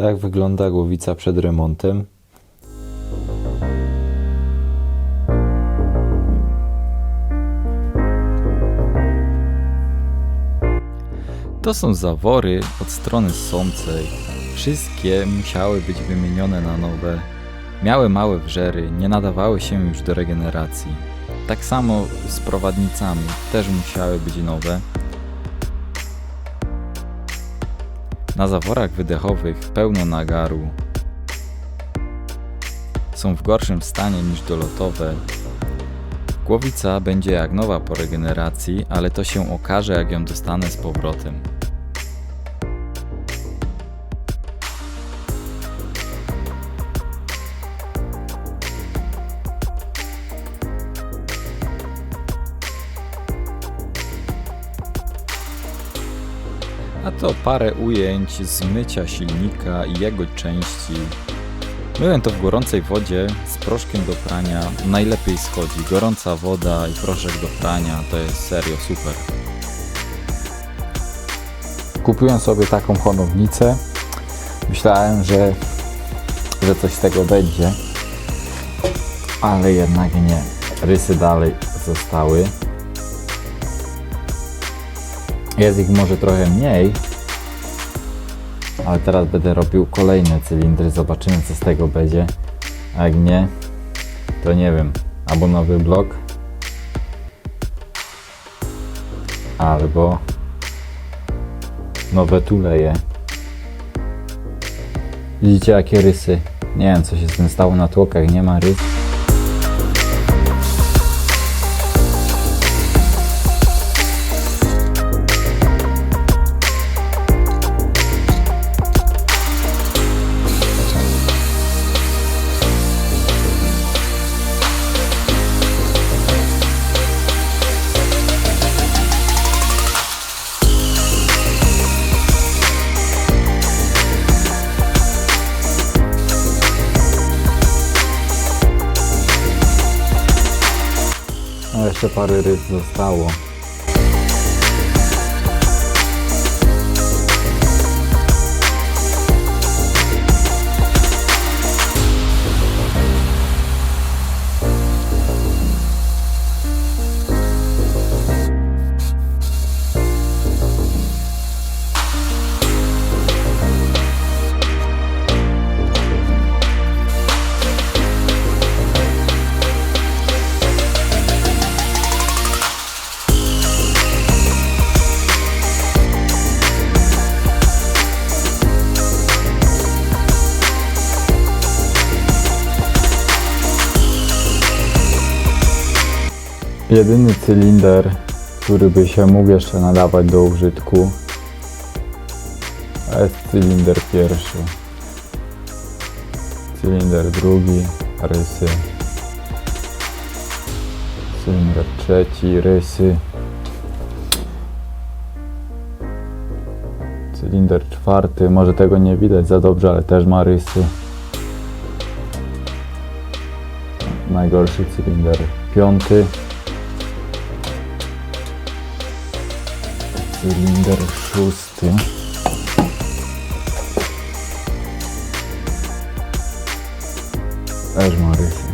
Jak wygląda głowica przed remontem? To są zawory od strony sącej. Wszystkie musiały być wymienione na nowe. Miały małe wrzery, nie nadawały się już do regeneracji. Tak samo z prowadnicami, też musiały być nowe. Na zaworach wydechowych pełno nagaru. Są w gorszym stanie niż dolotowe. Głowica będzie jak nowa po regeneracji, ale to się okaże jak ją dostanę z powrotem. A to parę ujęć z mycia silnika i jego części. Myłem to w gorącej wodzie z proszkiem do prania. Najlepiej schodzi. Gorąca woda i proszek do prania to jest serio super. Kupiłem sobie taką honownicę. Myślałem, że, że coś z tego będzie, ale jednak nie. Rysy dalej zostały. Jest ich może trochę mniej, ale teraz będę robił kolejne cylindry. Zobaczymy, co z tego będzie. A jak nie, to nie wiem. Albo nowy blok, albo nowe tuleje. Widzicie jakie rysy? Nie wiem co się z tym stało na tłokach, nie ma rys. Jeszcze parę rys zostało. Jedyny cylinder, który by się mógł jeszcze nadawać do użytku, jest cylinder pierwszy. Cylinder drugi, rysy. Cylinder trzeci, rysy. Cylinder czwarty, może tego nie widać za dobrze, ale też ma rysy. Najgorszy cylinder piąty. Cylinder szósty. Też ma rysy.